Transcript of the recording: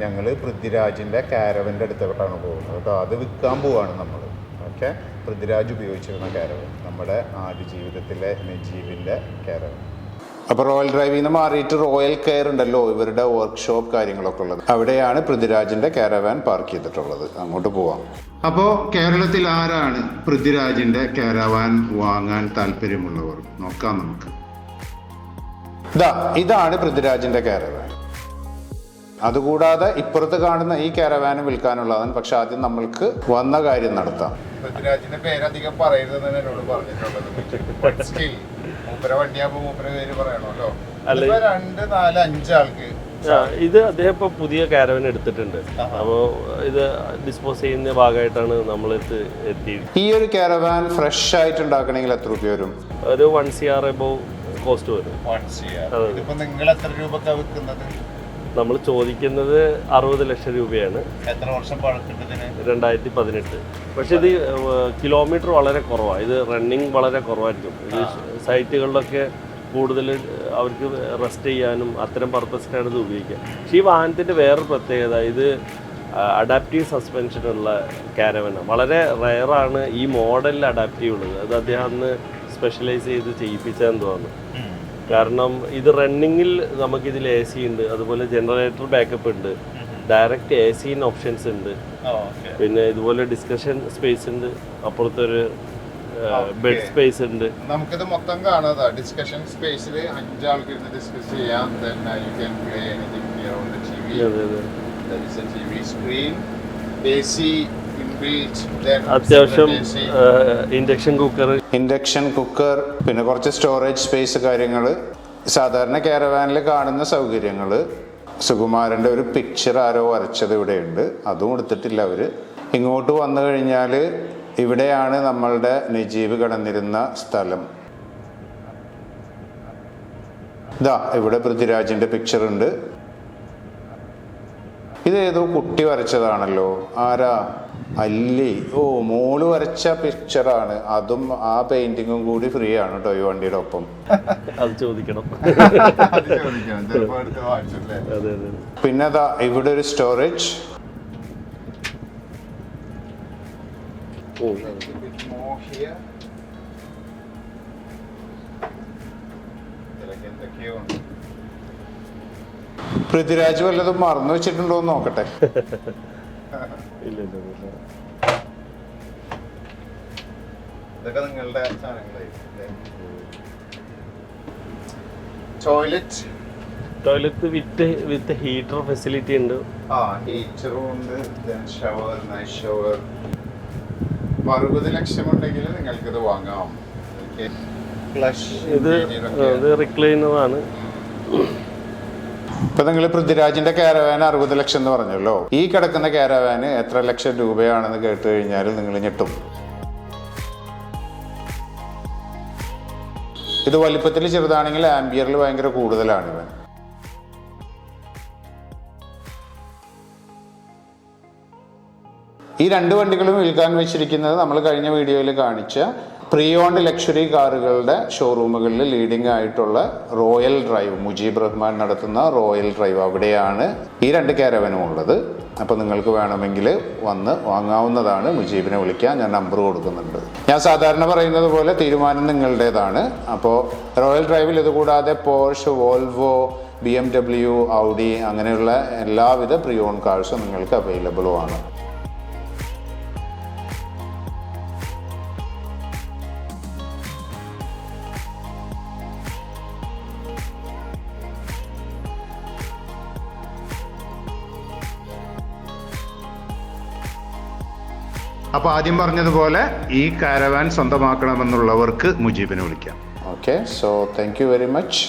ഞങ്ങൾ പൃഥ്വിരാജിന്റെ കാരവന്റെ അടുത്തോട്ടാണ് പോകുന്നത്. കേട്ടോ അത് വിൽക്കാൻ പോവാണ് നമ്മൾ ഓക്കെ? പൃഥ്വിരാജ് ഉപയോഗിച്ചിരുന്ന കാരവൻ. നമ്മുടെ ആദ്യ ജീവിതത്തിലെ നജീബിന്റെ കാരവൻ. അപ്പോൾ റോയൽ ഡ്രൈവിൽ നിന്ന് മാറിയിട്ട് റോയൽ കെയർ ഉണ്ടല്ലോ ഇവരുടെ വർക്ക്ഷോപ്പ് കാര്യങ്ങളൊക്കെ ഉള്ളത്. അവിടെയാണ് പൃഥ്വിരാജിന്റെ കാരവാൻ പാർക്ക് ചെയ്തിട്ടുള്ളത്. അങ്ങോട്ട് പോവാം. അപ്പോൾ കേരളത്തിൽ ആരാണ് പൃഥ്വിരാജിന്റെ കാരവാൻ വാങ്ങാൻ താല്പര്യമുള്ളവർ? നോക്കാം നമുക്ക്. ഇതാ ഇതാണ് പൃഥ്വിരാജിന്റെ കാരവാൻ. അതുകൂടാതെ ഇപ്പുറത്ത് കാണുന്ന ഈ കാരവാന് വിൽക്കാനുള്ളതാണ്. പക്ഷെ ആദ്യം നമ്മൾക്ക് വന്ന കാര്യം നടത്താം. പൃഥ്വിരാജിന്റെ പേരധികം പറയരുതെന്ന് എന്നോട് പറഞ്ഞിട്ടുള്ളത്. മൂപ്പര വണ്ടിയാകുമ്പോ മൂപ്പര പേര് പറയണമല്ലോ. അല്ല. രണ്ട് നാല് അഞ്ചാൾക്ക് ഇത് അദ്ദേഹം ഇപ്പൊ പുതിയ കാരവൻ എടുത്തിട്ടുണ്ട്. അപ്പോൾ ഇത് ഡിസ്പോസ് ചെയ്യുന്ന ഭാഗമായിട്ടാണ് നമ്മൾ ഇത് എത്തി ഈ ഒരു കാരവാൻ ഫ്രഷ് ആയിട്ട് ഉണ്ടാക്കണമെങ്കിൽ എത്ര രൂപ വരും? ഒരു one C R above cost വരും. അതെ. ഇതിപ്പോ നിങ്ങൾ എത്ര രൂപ വിൽക്കുന്നത്? നമ്മൾ ചോദിക്കുന്നത് അറുപത് ലക്ഷം രൂപയാണ്. എത്ര വർഷം രണ്ടായിരത്തി പതിനെട്ട് പക്ഷെ ഇത് കിലോമീറ്റർ വളരെ കുറവാണ് ഇത് റണ്ണിങ് വളരെ കുറവായിരിക്കും. ഇത് സൈറ്റുകളിലൊക്കെ കൂടുതൽ അവർക്ക് റെസ്റ്റ് ചെയ്യാനും അത്തരം പർപ്പസിനാണ് ഇത് ഉപയോഗിക്കുക. പക്ഷേ ഈ വാഹനത്തിന്റെ വേറൊരു പ്രത്യേകത ഇത് അഡാപ്റ്റീവ് സസ്പെൻഷനുള്ള കാരവനാണ് വളരെ റയറാണ് ഈ മോഡലിൽ അഡാപ്റ്റീവ് ഉള്ളത്. അത് അദ്ദേഹം അന്ന് സ്പെഷ്യലൈസ് ചെയ്ത് ചെയ്യിപ്പിച്ചതെന്ന് തോന്നുന്നു. കാരണം ഇത് റണ്ണിങ്ങിൽ നമുക്കിതിൽ എ സി ഉണ്ട്. അതുപോലെ ജനറേറ്റർ ബാക്കപ്പ് ഉണ്ട്. ഡയറക്റ്റ് എ സി ഓപ്ഷൻസ് ഉണ്ട്. പിന്നെ ഇതുപോലെ ഡിസ്കഷൻ സ്പേസ് ഉണ്ട്. അപ്പുറത്തൊരു ബെഡ് സ്പേസ് ഉണ്ട്. നമുക്കിത് മൊത്തം കാണാതാ. ഡിസ്കഷൻ സ്പേസിൽ അഞ്ചാൾക്ക് ഇരുന്ന് ഡിസ്കസ് ചെയ്യാം. Then uh, you can play anything screen on the അത്യാവശ്യം ഇൻഡക്ഷൻ കുക്കർ. ഇൻഡക്ഷൻ കുക്കർ പിന്നെ കുറച്ച് സ്റ്റോറേജ് സ്പേസ് കാര്യങ്ങൾ സാധാരണ കാരവാനിൽ കാണുന്ന സൗകര്യങ്ങൾ സുകുമാരന്റെ ഒരു പിക്ചർ ആരോ വരച്ചത് ഇവിടെയുണ്ട്. അതും എടുത്തിട്ടില്ല അവർ ഇങ്ങോട്ട് വന്നു കഴിഞ്ഞാൽ ഇവിടെയാണ് നമ്മളുടെ നജീബ് കിടന്നിരുന്ന സ്ഥലം. ഇതാ ഇവിടെ പൃഥ്വിരാജിന്റെ പിക്ചർ ഉണ്ട്. ഇത് ഏതോ കുട്ടി വരച്ചതാണല്ലോ. ആരാ? അല്ലി? ഓ മോൾ വരച്ച പിക്ചറാണ് അതും ആ പെയിന്റിങ്ങും കൂടി ഫ്രീ ആണ് കേട്ടോ ഈ വണ്ടിയുടെ ഒപ്പം. അത് ചോദിക്കണം. അതെ അതെ പിന്നെ ദാ ഇവിടെ ഒരു സ്റ്റോറേജ് ഓ. പൃഥ്വിരാജ് വല്ലതും മറന്നു വെച്ചിട്ടുണ്ടോ എന്ന് നോക്കട്ടെ. ഇല്ല ഇല്ല ഇല്ല. ഇതൊക്കെ നിങ്ങളുടെ toilet toilet with with heater facility ഉണ്ട്. ആ ഹീറ്ററും ഉണ്ട് ഷവർ നൈറ്റ് ഷവർ അറുപത് ലക്ഷം ഉണ്ടെങ്കിൽ നിങ്ങൾക്കിത് വാങ്ങാം. ഫ്ലഷ് ഇത് ഇത് റിക്ലൈനറാണ് ഇപ്പൊ നിങ്ങൾ പൃഥ്വിരാജിന്റെ കാരവാൻ അറുപത് ലക്ഷം എന്ന് പറഞ്ഞല്ലോ. ഈ കിടക്കുന്ന കാരവാന് എത്ര ലക്ഷം രൂപയാണെന്ന് കേട്ട് കഴിഞ്ഞാൽ നിങ്ങൾ ഞെട്ടും. ഇത് വലിപ്പത്തിൽ ചെറുതാണെങ്കിൽ ആംബിയറിൽ ഭയങ്കര കൂടുതലാണ് ഇവൻ. ഈ രണ്ട് വണ്ടികളും വിൽക്കാൻ വെച്ചിരിക്കുന്നത് നമ്മൾ കഴിഞ്ഞ വീഡിയോയിൽ കാണിച്ച പ്രീ ഓൺഡ് ലക്ഷറി കാറുകളുടെ ഷോറൂമുകളിൽ ലീഡിംഗ് ആയിട്ടുള്ള റോയൽ ഡ്രൈവ് മുജീബ് റഹ്മാൻ നടത്തുന്ന റോയൽ ഡ്രൈവ് അവിടെയാണ് ഈ രണ്ട് കാരവനും ഉള്ളത്. അപ്പോൾ നിങ്ങൾക്ക് വേണമെങ്കിൽ വന്ന് വാങ്ങാവുന്നതാണ്. മുജീബിനെ വിളിക്കാൻ ഞാൻ നമ്പർ കൊടുക്കുന്നുണ്ട്. ഞാൻ സാധാരണ പറയുന്നത് പോലെ തീരുമാനം നിങ്ങളുടേതാണ്. അപ്പോൾ റോയൽ ഡ്രൈവിൽ ഇതുകൂടാതെ Porsche Volvo B M W Audi അങ്ങനെയുള്ള എല്ലാവിധ പ്രീ ഓൺ കാഴ്സും നിങ്ങൾക്ക് അവൈലബിളും ആണ്. അപ്പോൾ ആദ്യം പറഞ്ഞതുപോലെ ഈ കാരവാൻ സ്വന്തമാക്കണമെന്നുള്ളവർക്ക് മുജീബിനെ വിളിക്കാം. Okay so thank you very much